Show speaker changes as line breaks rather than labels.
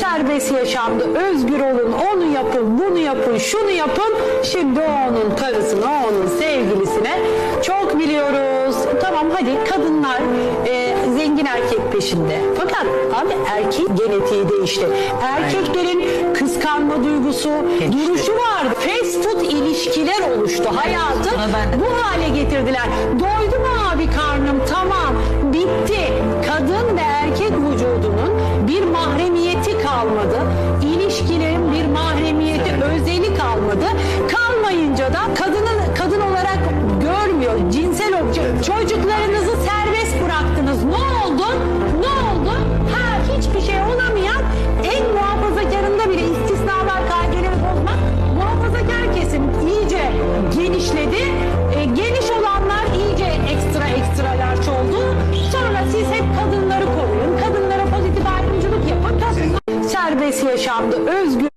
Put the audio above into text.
serbest yaşamda özgür olun, onu yapın, bunu yapın, şunu yapın. Şimdi o onun karısına, o onun sevgilisine çok biliyoruz. Tamam hadi kadınlar e, zengin erkek peşinde. Fakat abi erkek genetiği değişti. Erkeklerin kıskanma duygusu, duruşu vardı. Fast food ilişkiler oluştu. Hayatı bu hale getirdiler. Doydu mu abi karnım? Tamam. Kalmadı. İlişkilerin bir mahremiyeti, özeli kalmadı. Kalmayınca da kadının kadın olarak görmüyor. Cinsel obje. Çocuklarınızı serbest yaşamda özgür